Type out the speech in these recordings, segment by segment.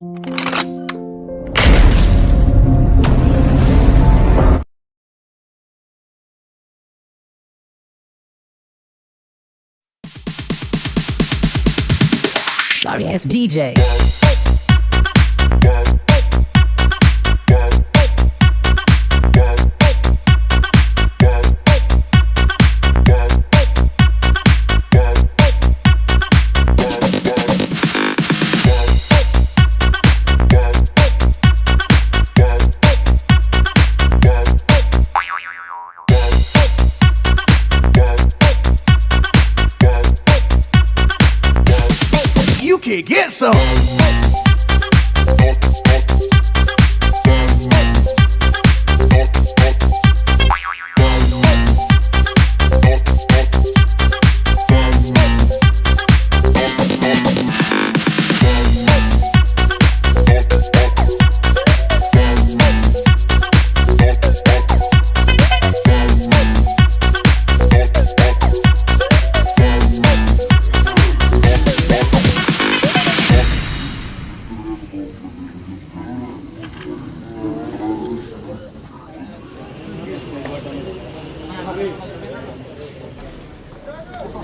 Sorry it's DJ. You can get some.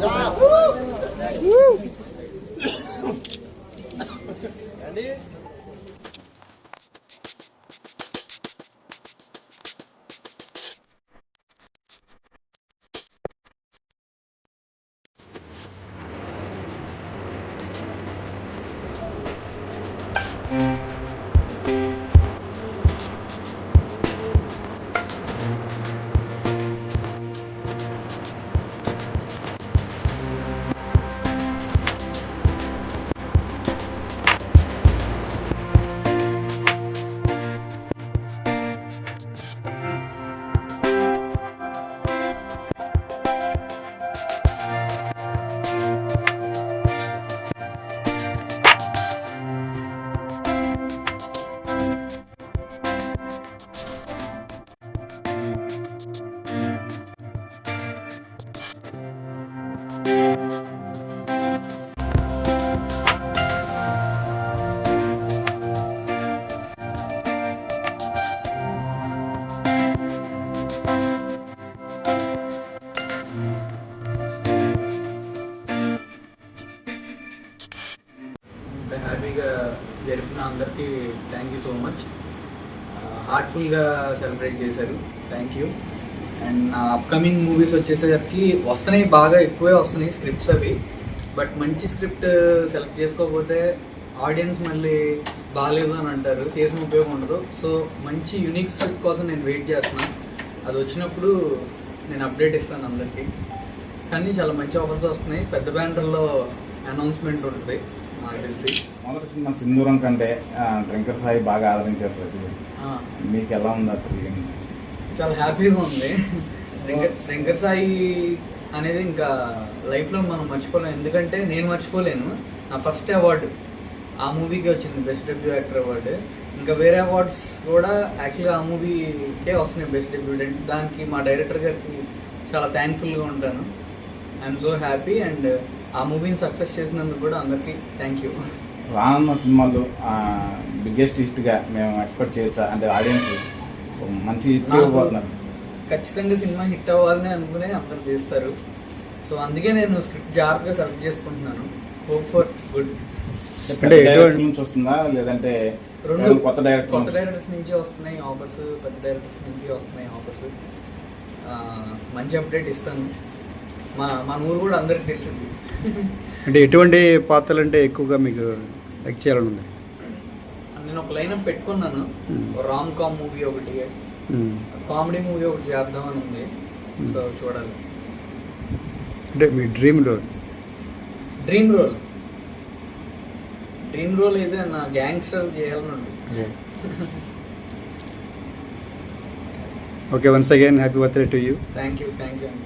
야. జరిపిన అందరికీ thank you so much హార్ట్ఫుల్గా celebrate చేశారు. థ్యాంక్ యూ అండ్ నా అప్కమింగ్ మూవీస్ వచ్చేసరికి వస్తున్నాయి బాగా ఎక్కువే వస్తున్నాయి స్క్రిప్ట్స్ అవి. బట్ మంచి స్క్రిప్ట్ సెలెక్ట్ చేసుకోకపోతే ఆడియన్స్ మళ్ళీ బాగాలేదు అని అంటారు. చేసిన ఉపయోగం ఉండదు. సో మంచి యూనిక్ స్క్రిప్ట్ కోసం నేను వెయిట్ చేస్తున్నాను. అది వచ్చినప్పుడు నేను అప్డేట్ ఇస్తాను అందరికీ. కానీ చాలా మంచి ఆఫర్స్ వస్తున్నాయి. పెద్ద బ్యానర్లో అనౌన్స్మెంట్ ఉంటుంది. నాకు తెలిసి. మొదటి సినిమా సింధూరం కంటే ఆ, డ్రింకర్ సాయి బాగా ఆదరించారు ప్రజలు మీకు ఎలా ఉంది ఆ ఫీలింగ్ చాలా హ్యాపీగా ఉంది. వెంకట సాయి అనేది ఇంకా లైఫ్లో మనం మర్చిపోలేము ఎందుకంటే నేను మర్చిపోలేను. నా ఫస్ట్ అవార్డు. ఆ మూవీకి వచ్చింది బెస్ట్ డెబ్యూ యాక్టర్ అవార్డు ఇంకా వేరే అవార్డ్స్ కూడా యాక్చువల్గా ఆ మూవీకే వస్తున్నాయి బెస్ట్ డెబ్యూటెంట్ దానికి మా డైరెక్టర్ గారికి చాలా థ్యాంక్ఫుల్గా ఉంటాను. ఐఎమ్ సో హ్యాపీ అండ్ ఆ మూవీని సక్సెస్ చేసినందుకు కూడా అందరికీ థ్యాంక్ యూ. రానున్న సినిమాలు బిగ్గెస్ట్ హిట్గా మేము ఎక్స్పెక్ట్ చేయొచ్చా? అంటే ఆడియన్స్ మంచి హిట్ ఇవ్వబోతున్నారు ఖచ్చితంగా సినిమా హిట్ అవ్వాలని అనుకునే అందరు చేస్తారు. సో అందుకే నేను స్క్రిప్ట్ జాగ్రత్తగా సెలెక్ట్ చేసుకుంటున్నాను. హోప్ ఫర్ గుడ్ అంటే డైరెక్టర్ నుంచి వస్తుందా? లేదంటే రెండు కొత్త డైరెక్టర్ కొత్త డైరెక్టర్స్ నుంచి వస్తున్నాయి ఆఫర్స్ పెద్ద డైరెక్టర్స్ నుంచి వస్తున్నాయి ఆఫర్స్ మంచి అప్డేట్ ఇస్తాను. మా మన ఊరు కూడా అందరికి తెలిసింది. అంటే ఎటువంటి పాత్రలు అంటే ఎక్కువగా మీకు లైక్ చేయాలని ఉంది నేను ఒక లైన్ పెట్టుకున్నాను. రామ్ కామ్ మూవీ ఒకటి. కామెడీ మూవీ ఒకటి చేద్దామని ఉంది. సో చూడాలి. అంటే మీ డ్రీమ్లో డ్రీమ్ రోల్ డ్రీమ్ రోల్ అయితే నా గ్యాంగ్స్టర్ చేయాలని ఉంది. Okay. Once again happy birthday to you thank you thank you అండి